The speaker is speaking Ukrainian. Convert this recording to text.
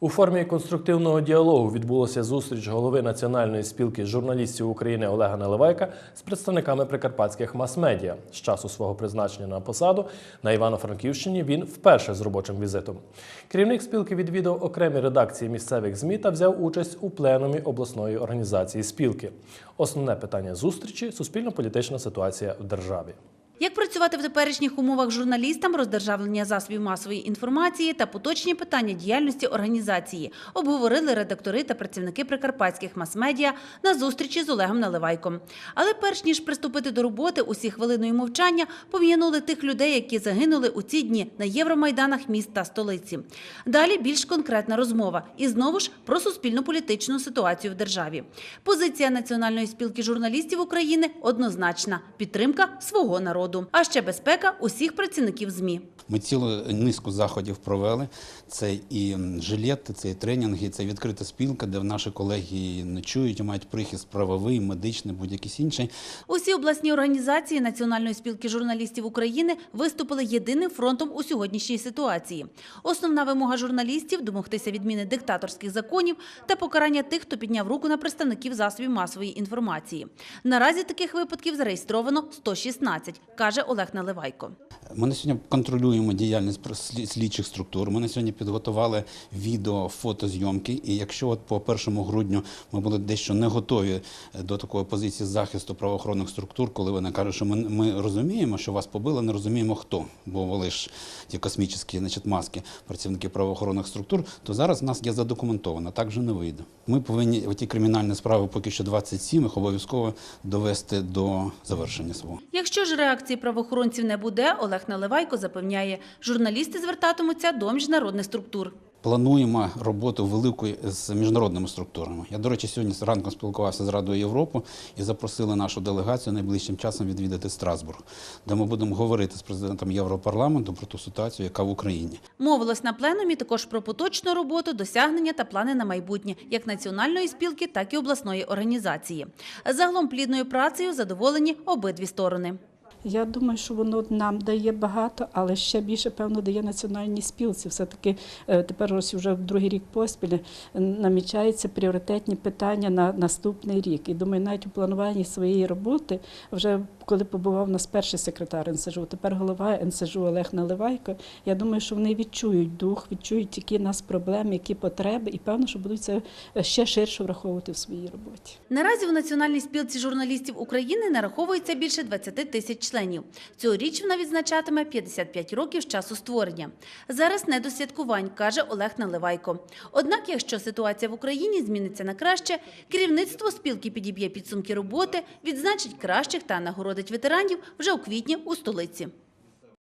У формі конструктивного діалогу відбулася зустріч голови Національної спілки журналістів України Олега Наливайка з представниками прикарпатських мас-медіа. З часу свого призначення на посаду на Івано-Франківщині він вперше з робочим візитом. Керівник спілки відвідав окремі редакції місцевих ЗМІ та взяв участь у пленумі обласної організації спілки. Основне питання зустрічі суспільно-політична ситуація в державі. Як працювати в теперішніх умовах журналістам, роздержавлення засобів масової інформації та поточні питання діяльності організації обговорили редактори та працівники прикарпатських мас-медіа на зустрічі з Олегом Наливайком. Але перш ніж приступити до роботи, усі хвилиною мовчання пом'янули тих людей, які загинули у ці дні на євромайданах міст та столиці. Далі більш конкретна розмова і знову ж про суспільно-політичну ситуацію в державі. Позиція Національної спілки журналістів України однозначна підтримка свого народу, а ще безпека усіх працівників ЗМІ. Ми цілу низку заходів провели. Це і жилети, це і тренінги, це відкрита спілка, де наші колеги ночують, мають прихист правовий, медичний, будь-який інший. Усі обласні організації Національної спілки журналістів України виступили єдиним фронтом у сьогоднішній ситуації. Основна вимога журналістів домогтися відміни диктаторських законів та покарання тих, хто підняв руку на представників засобів масової інформації. Наразі таких випадків зареєстровано 116, каже Олег Наливайко. Ми на сьогодні контролюємо діяльність слідчих структур. Ми на сьогодні підготували відео, фотозйомки. І якщо от по 1 грудню ми були дещо не готові е, до такої позиції захисту правоохоронних структур, коли вони кажуть, що ми, ми розуміємо, що вас побили, не розуміємо хто, бо були ж ті космічні значить, маски працівники правоохоронних структур, то зараз в нас є задокументовано, так же не вийде. Ми повинні ті кримінальні справи, поки що 27, їх обов'язково довести до завершення свого. Якщо ж реакції правоохоронців не буде, Олег Наливайко запевняє, журналісти звертатимуться до міжнародних структур. Плануємо роботу велику з міжнародними структурами. Я, до речі, сьогодні ранком спілкувався з Радою Європи і запросили нашу делегацію найближчим часом відвідати Страсбург, де ми будемо говорити з президентом Європарламенту про ту ситуацію, яка в Україні. Мовилось на пленумі також про поточну роботу, досягнення та плани на майбутнє як національної спілки, так і обласної організації. Загалом плідною працею задоволені обидві сторони. Я думаю, що воно нам дає багато, але ще більше, певно, дає національній спілці. Все-таки е, тепер ось вже другий рік поспіль е, намічаються пріоритетні питання на наступний рік. І думаю, навіть у плануванні своєї роботи, вже коли побував нас перший секретар НСЖУ, тепер голова НСЖУ Олег Наливайко, я думаю, що вони відчують дух, відчують, які нас проблеми, які потреби, і певно, що будуть це ще ширше враховувати в своїй роботі. Наразі у Національній спілці журналістів України нараховується більше 20 тисяч членів. Цьогоріч вона відзначатиме 55 років з часу створення. Зараз не до святкувань, каже Олег Наливайко. Однак, якщо ситуація в Україні зміниться на краще, керівництво спілки підіб'є підсумки роботи, відзначить кращих та нагородить ветеранів вже у квітні у столиці.